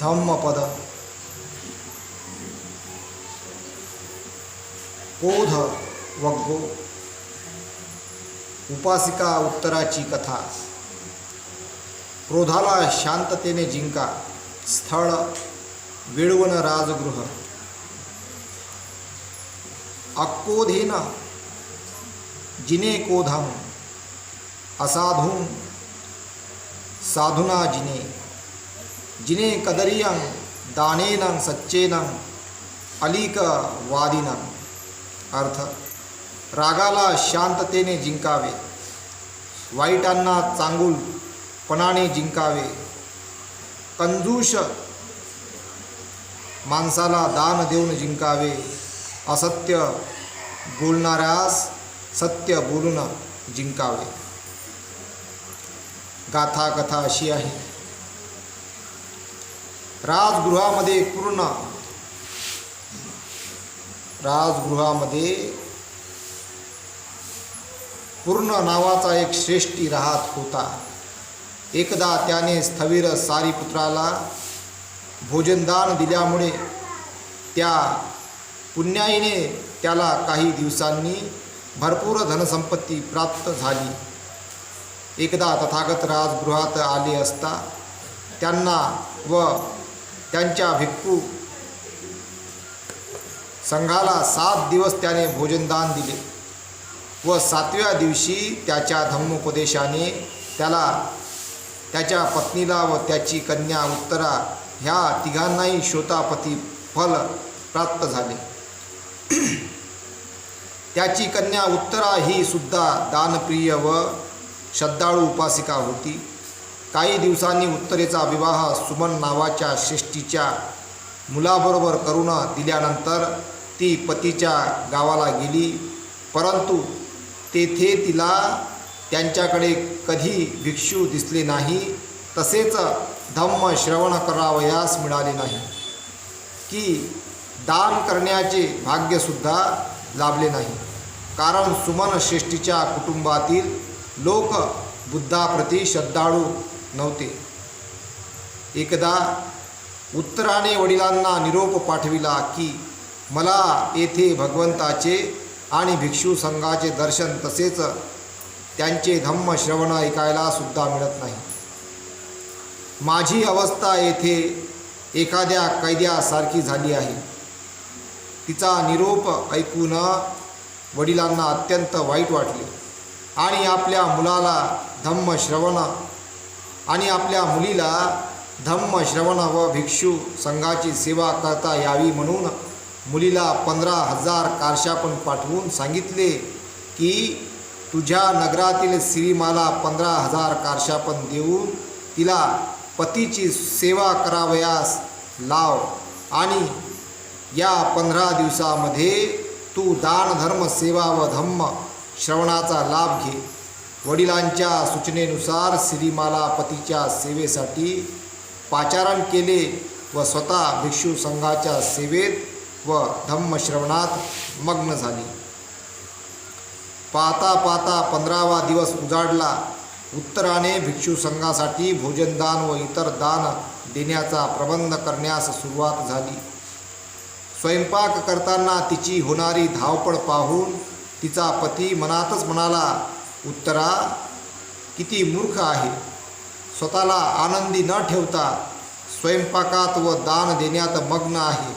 धम्मपद कोध वग्गो। उपासिका उत्तराची कथा। क्रोधाला शांततेने जिंका। स्थळ विळवण राजगृह। अक्कोधेन जिने कोधम असाधून साधुना जिने। जिने कदरियं दानेनं सच्चेनं अलीक वादिनं अर्थ रागाला शांततेने जिंकावे वाईटांना चांगुलपणाने जिंकावे कंजूष माणसाला दान देऊन जिंकावे असत्य बोलणाऱ्यास सत्य बोलून जिंकावे. गाथा कथा अशी आहे. राजगृहामध्ये पूर्ण राजगृहामध्ये पूर्ण नावाचा एक श्रेष्ठी राहत होता. एकदा त्याने स्थवीर सारीपुत्राला भोजनदान दिल्यामुळे त्या पुण्याईने त्याला काही दिवसांनी भरपूर धनसंपत्ती प्राप्त झाली. एकदा तथागत राजगृहात आले असता त्यांना व त्यांच्या भिक्खू संघाला सात दिवस त्याने भोजनदान दिले व सातव्या दिवशी त्याच्या धम्मोपदेशाने त्याला त्याच्या पत्नीला व त्याची कन्या उत्तरा ह्या तिघांनाही शोतापती फल प्राप्त झाले. त्याची कन्या उत्तरा ही सुद्धा दानप्रिय व श्रद्धाळू उपासिका होती. काही दिवसांनी उत्तरेचा विवाह सुमन नावाच्या श्रेष्ठीच्या मुलाबरोबर करून दिल्यानंतर ती पतीच्या गावाला गेली. परंतु तेथे तिला त्यांच्याकडे कधी भिक्षू दिसले नाही तसेच धम्म श्रवण करावयास मिळाले नाही. की दान करण्याचे भाग्यसुद्धा लाभले नाही. कारण सुमन श्रेष्ठीच्या कुटुंबातील लोक बुद्धाप्रती श्रद्धाळू नव्हते. एकदा उत्तराने वडिलांना निरोप पाठविला की मला येथे भगवंताचे आणि भिक्षू संघाचे दर्शन तसेच त्यांचे धम्म श्रवण ऐकायला सुद्धा मिळत नाही. माझी अवस्था येथे एखाद्या कैद्यासारखी झाली आहे. तिचा निरोप ऐकून वडिलांना अत्यंत वाईट वाटले आणि आपल्या मुलाला धम्म श्रवण आणि आपल्या मुलीला धम्म श्रवण व भिक्षू संघाची सेवा करता यावी म्हणून मुलीला पंधरा हजार कारशापण पाठवून सांगितले की तुझ्या नगरातील श्रीमाला पंधरा हजार कारशापण देऊन तिला पतीची सेवा करावयास लाव आणि या पंधरा दिवसामध्ये तू दान धर्म सेवा व धम्म श्रवणाचा लाभ घे. वडिलांच्या सूचनेनुसार श्रीमाला पतीच्या सेवेसाठी पाचारण केले व स्वतः भिक्षू संघाच्या सेवेत व धम्मश्रवणात मग्न झाली. पाहता पाहता पंधरावा दिवस उजाडला. उत्तराने भिक्षू संघासाठी भोजनदान व इतर दान देण्याचा प्रबंध करण्यास सुरुवात झाली. स्वयंपाक करताना तिची होणारी धावपळ पाहून तिचा पती मनातच म्हणाला उत्तरा किती मूर्ख आहे. स्वतःला आनंदी न ठेवता स्वयंपाकात व दान देण्यात मग्न आहे.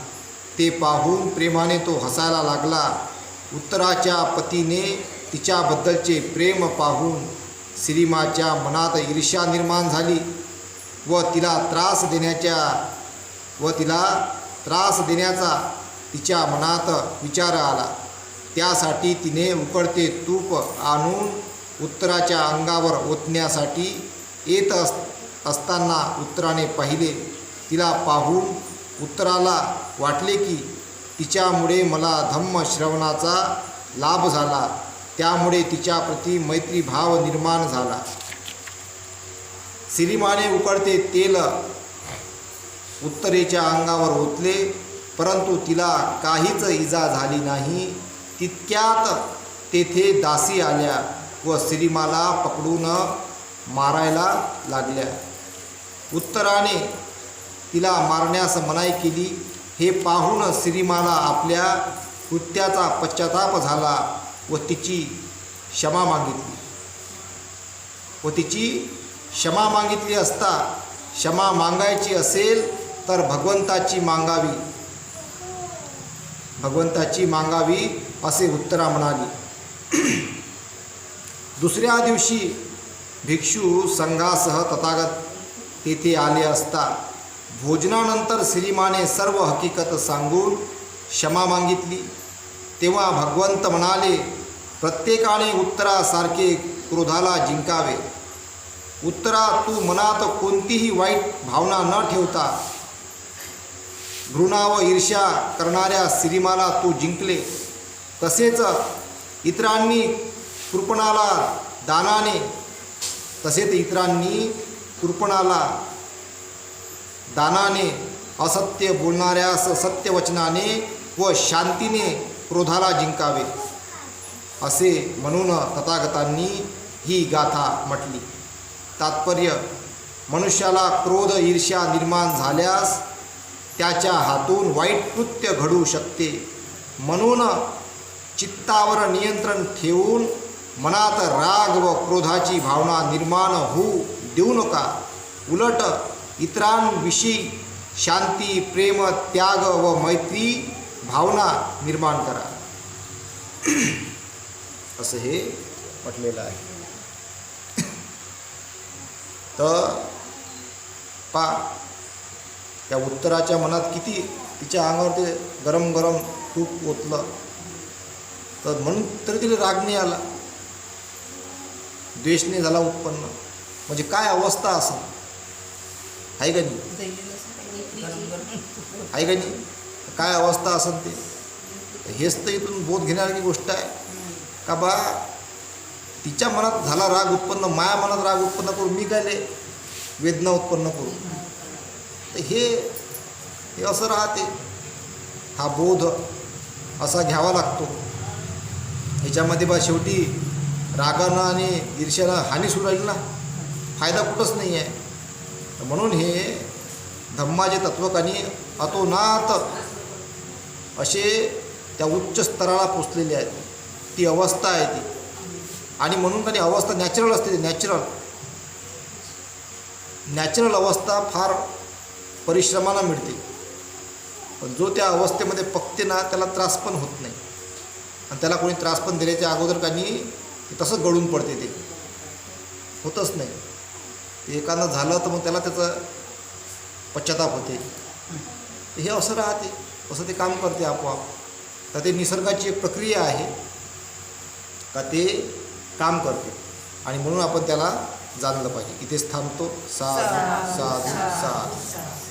ते पाहून प्रेमाने तो हसायला लागला. उत्तराच्या पतीने तिच्याबद्दलचे प्रेम पाहून श्रीमाच्या मनात ईर्ष्या निर्माण झाली व तिला त्रास देण्याच्या व तिला त्रास देण्याचा तिच्या मनात विचार आला. त्यासाठी तिने उकडते तूप आणून उत्तराच्या अंगावर ओतण्यासाठी येत अस असताना उत्तराने पाहिले. तिला पाहून उत्तराला वाटले की तिच्यामुळे मला धम्म श्रवणाचा लाभ झाला. त्यामुळे तिच्याप्रती मैत्रीभाव निर्माण झाला. सिरिमाने उकडते तेल उत्तरेच्या अंगावर ओतले परंतु तिला काहीच इजा झाली नाही. तितक्यात तेथे दासी आल्या व श्रीमाला पकडून मारायला लागल्या. उत्तराने तिला मारण्यास मनाई केली. हे पाहून श्रीमाला आपल्या कृत्याचा पश्चाताप झाला व तिची क्षमा मागितली. व तिची क्षमा मागितली असता क्षमा मागायची असेल तर भगवंताची मागावी. भगवंताची मागावी असे उत्तरा म्हणाली. दुसऱ्या दिवशी भिक्षू संघासह तथागत तेथे आले असता भोजनानंतर श्रीमाने सर्व हकीकत सांगून क्षमा मागितली. तेव्हा भगवंत म्हणाले प्रत्येकाने उत्तरासारखे क्रोधाला जिंकावे. उत्तरा तू मनात कोणतीही वाईट भावना न ठेवता. घृणा व ईर्ष्या करणाऱ्या श्रीमाला तू जिंकले. तसेच इतरांनी कृपणाला दानाने तसेच इतरांनी कृपणाला दानाने असत्य बोलणाऱ्यास सत्यवचनाने व शांतीने क्रोधाला जिंकावे असे म्हणून तथागतांनी ही गाथा म्हटली. तात्पर्य मनुष्याला क्रोध ईर्ष्या निर्माण झाल्यास त्याच्या हातून वाईट कृत्य घडू शकते म्हणून चित्तावर नियंत्रण ठेवून मनात राग व क्रोधाची भावना निर्माण होऊ देऊ नका. उलट इतरांविषयी शांती प्रेम त्याग व मैत्री भावना निर्माण करा. असं हे म्हटलेलं आहे. तर पा त्या उत्तराच्या मनात किती तिच्या अंगावर ते गरम गरम तूप ओतलं. तर म्हणून तरी तिला राग नाही आला. द्वेष नाही झाला उत्पन्न. म्हणजे काय अवस्था असं आहे का नाही? आहे का नाही? काय अवस्था असेल ते? हेच तर इथून बोध घेण्यासारखी गोष्ट आहे. का बा तिच्या मनात झाला राग उत्पन्न माया मनात राग उत्पन्न करून मी काय वेदना उत्पन्न करू? तर हे हे असं राहते. हा बोध असा घ्यावा लागतो. ह्याच्यामध्ये बा शेवटी रागानं आणि ईर्ष्यानं हानी सुरू राहील ना. फायदा कुठंच नाही आहे. म्हणून हे धम्माचे तत्वकानी अतोनात असे त्या उच्च स्तराला पोचलेले आहेत. ती अवस्था आहे ती. आणि म्हणून त्यांनी अवस्था नॅचरल असते नॅचरल नॅचरल अवस्था फार परिश्रमानं मिळते. पण जो त्या अवस्थेमध्ये पकते ना त्याला त्रास पण होत नाही. आणि त्याला कोणी त्रास पण दिल्याच्या अगोदर काही तसंच गळून पडते ते. होतच नाही. ते एखादं झालं तर मग त्याला त्याचं पश्चाताप होते. हे असं राहते. असं ते काम करते आपोआप. तर ते निसर्गाची एक प्रक्रिया आहे. का ते काम करते. आणि म्हणून आपण त्याला जाणलं पाहिजे. इथेच थांबतो. साधू साधू. साधू.